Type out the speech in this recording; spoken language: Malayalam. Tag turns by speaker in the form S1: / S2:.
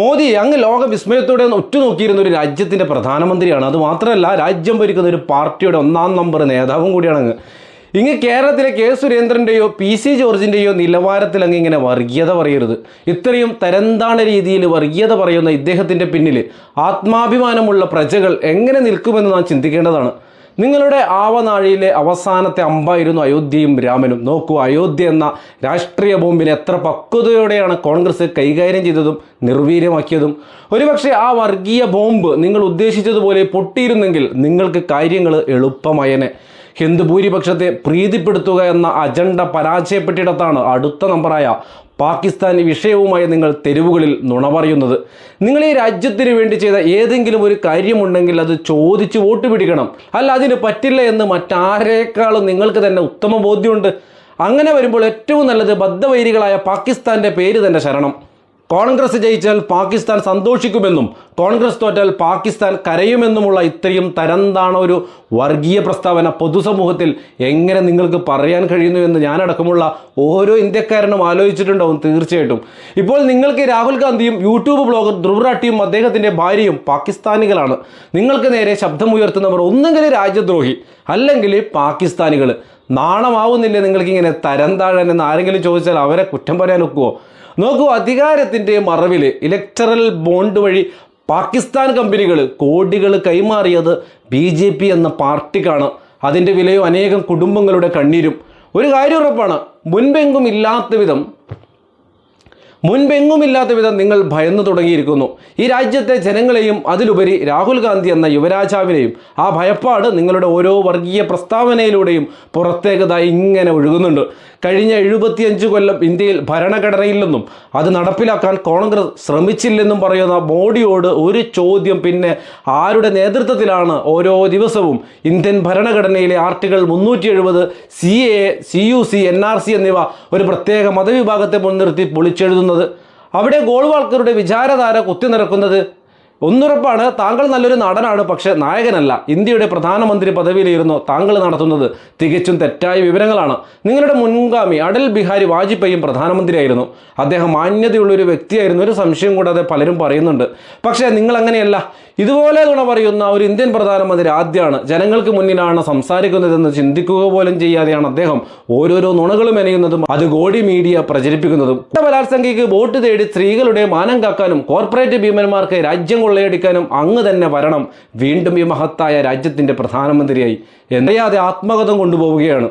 S1: മോദി അങ്ങ് ലോക വിസ്മയത്തോടെ ഒറ്റുനോക്കിയിരുന്ന ഒരു രാജ്യത്തിന്റെ പ്രധാനമന്ത്രിയാണ്. അത് മാത്രമല്ല രാജ്യം ഭരിക്കുന്ന ഒരു പാർട്ടിയുടെ ഒന്നാം നമ്പർ നേതാവും കൂടിയാണ് അങ്ങ്. ഇങ്ങ് കേരളത്തിലെ കെ സുരേന്ദ്രന്റെയോ പി സി ജോർജിന്റെയോ നിലവാരത്തിൽ അങ്ങ് ഇങ്ങനെ വർഗീയത പറയരുത്. ഇത്രയും തരംതാണ രീതിയിൽ വർഗീയത പറയുന്ന ഇദ്ദേഹത്തിന്റെ പിന്നിൽ ആത്മാഭിമാനമുള്ള പ്രജകൾ എങ്ങനെ നിൽക്കുമെന്ന് നാം ചിന്തിക്കേണ്ടതാണ്. നിങ്ങളുടെ ആവനാഴിയിലെ അവസാനത്തെ അമ്പായിരുന്നു അയോധ്യയും രാമനും. നോക്കൂ അയോധ്യ എന്ന രാഷ്ട്രീയ ബോംബിനെ എത്ര പക്വതയോടെയാണ് കോൺഗ്രസ് കൈകാര്യം ചെയ്തതും നിർവീര്യമാക്കിയതും. ഒരുപക്ഷെ ആ വർഗീയ ബോംബ് നിങ്ങൾ ഉദ്ദേശിച്ചതുപോലെ പൊട്ടിയിരുന്നെങ്കിൽ നിങ്ങൾക്ക് കാര്യങ്ങൾ എളുപ്പമായനെ. ഹിന്ദു ഭൂരിപക്ഷത്തെ പ്രീതിപ്പെടുത്തുക എന്ന അജണ്ട പരാജയപ്പെട്ടിടത്താണ് അടുത്ത നമ്പറായ പാകിസ്ഥാൻ വിഷയവുമായി നിങ്ങൾ തെരുവുകളിൽ നുണ പറയുന്നത്. നിങ്ങൾ ഈ രാജ്യത്തിന് വേണ്ടി ചെയ്ത ഏതെങ്കിലും ഒരു കാര്യമുണ്ടെങ്കിൽ അത് ചോദിച്ച് വോട്ട് പിടിക്കണം. അല്ല അതിന് പറ്റില്ല എന്ന് മറ്റാരേക്കാളും നിങ്ങൾക്ക് തന്നെ ഉത്തമ ബോധ്യമുണ്ട്. അങ്ങനെ വരുമ്പോൾ ഏറ്റവും നല്ലത് ബദ്ധവൈരികളായ പാകിസ്ഥാന്റെ പേര് തന്നെ ശരണം. കോൺഗ്രസ് ജയിച്ചാൽ പാകിസ്ഥാൻ സന്തോഷിക്കുമെന്നും കോൺഗ്രസ് തോറ്റാൽ പാകിസ്ഥാൻ കരയുമെന്നുമുള്ള ഇത്രയും തരംതാണ ഒരു വർഗീയ പ്രസ്താവന പൊതുസമൂഹത്തിൽ എങ്ങനെ നിങ്ങൾക്ക് പറയാൻ കഴിയുന്നു എന്ന് ഞാനടക്കമുള്ള ഓരോ ഇന്ത്യക്കാരനും ആലോചിച്ചിട്ടുണ്ടാവും തീർച്ചയായിട്ടും. ഇപ്പോൾ നിങ്ങൾക്ക് രാഹുൽ ഗാന്ധിയും യൂട്യൂബ് ബ്ലോഗർ ധ്രുവറാട്ടിയും അദ്ദേഹത്തിന്റെ ഭാര്യയും പാകിസ്ഥാനികളാണ്. നിങ്ങൾക്ക് നേരെ ശബ്ദമുയർത്തുന്നവർ ഒന്നുകിൽ രാജ്യദ്രോഹി അല്ലെങ്കിൽ പാകിസ്ഥാനികൾ നാണമാവുന്നില്ലേ നിങ്ങൾക്കിങ്ങനെ തരം താഴാൻ എന്ന് ആരെങ്കിലും ചോദിച്ചാൽ അവരെ കുറ്റം പറയാൻ ഒക്കുമോ നോക്കൂ അധികാരത്തിന്റെ മറവിൽ ഇലക്ടറൽ ബോണ്ട് വഴി പാകിസ്ഥാൻ കമ്പനികൾ കോടികൾ കൈമാറിയത് ബി ജെ പി എന്ന പാർട്ടിക്കാണ്. അതിന്റെ വിലയും അനേകം കുടുംബങ്ങളുടെ കണ്ണീരും. ഒരു കാര്യം ഉറപ്പാണ് മുൻപെങ്കും ഇല്ലാത്ത വിധം മുൻപെങ്ങുമില്ലാത്ത വിധം നിങ്ങൾ ഭയന്നു തുടങ്ങിയിരിക്കുന്നു. ഈ രാജ്യത്തെ ജനങ്ങളെയും അതിലുപരി രാഹുൽ ഗാന്ധി എന്ന യുവരാജാവിനെയും ആ ഭയപ്പാട് നിങ്ങളുടെ ഓരോ വർഗീയ പ്രസ്താവനയിലൂടെയും പുറത്തേക്കതായി ഇങ്ങനെ ഒഴുകുന്നുണ്ട്. കഴിഞ്ഞ എഴുപത്തിയഞ്ച് കൊല്ലം ഇന്ത്യയിൽ ഭരണഘടനയില്ലെന്നും അത് നടപ്പിലാക്കാൻ കോൺഗ്രസ് ശ്രമിച്ചില്ലെന്നും പറയുന്ന മോഡിയോട് ഒരു ചോദ്യം പിന്നെ ആരുടെ നേതൃത്വത്തിലാണ് ഓരോ ദിവസവും ഇന്ത്യൻ ഭരണഘടനയിലെ ആർട്ടിക്കിൾ മുന്നൂറ്റി എഴുപത് C A C U C N R C എന്നിവ ഒരു പ്രത്യേക മതവിഭാഗത്തെ മുൻനിർത്തി പൊളിച്ചെഴുതുന്നത്? അവിടെ ഗോൾ വാൾക്കറുടെ വിചാരധാര കുത്തി നിറക്കുന്നത്. ഒന്നുറപ്പാണ് താങ്കൾ നല്ലൊരു നടനാണ് പക്ഷേ നായകനല്ല. ഇന്ത്യയുടെ പ്രധാനമന്ത്രി പദവിയിലിരുന്നു താങ്കൾ നടത്തുന്നത്. തികച്ചും തെറ്റായ വിവരങ്ങളാണ്. നിങ്ങളുടെ മുൻഗാമി അടൽ ബിഹാരി വാജ്പേയും പ്രധാനമന്ത്രിയായിരുന്നു. അദ്ദേഹം മാന്യതയുള്ള ഒരു വ്യക്തിയായിരുന്നു. ഒരു സംശയം കൂടാതെ പലരും പറയുന്നുണ്ട്. പക്ഷേ നിങ്ങൾ അങ്ങനെയല്ല ഇതുപോലെ ഗുണ പറയുന്ന ഒരു ഇന്ത്യൻ പ്രധാനമന്ത്രി ആദ്യമാണ് ജനങ്ങൾക്ക് മുന്നിലാണ് സംസാരിക്കുന്നതെന്ന് ചിന്തിക്കുക പോലും ചെയ്യാതെയാണ് അദ്ദേഹം ഓരോരോ നുണകളും എനയുന്നതും അത് ഗോഡി മീഡിയ പ്രചരിപ്പിക്കുന്നതും. ബലാത്സംഖ്യയ്ക്ക് വോട്ട് തേടി സ്ത്രീകളുടെ മാനം കാക്കാനും കോർപ്പറേറ്റ് ഭീമന്മാർക്ക് രാജ്യം കൊള്ളയടിക്കാനും അങ്ങ് തന്നെ വരണം. വീണ്ടും ഈ മഹത്തായ രാജ്യത്തിന്റെ പ്രധാനമന്ത്രിയായി. എന്നറിയാതെ ആത്മകഥം കൊണ്ടുപോവുകയാണ്.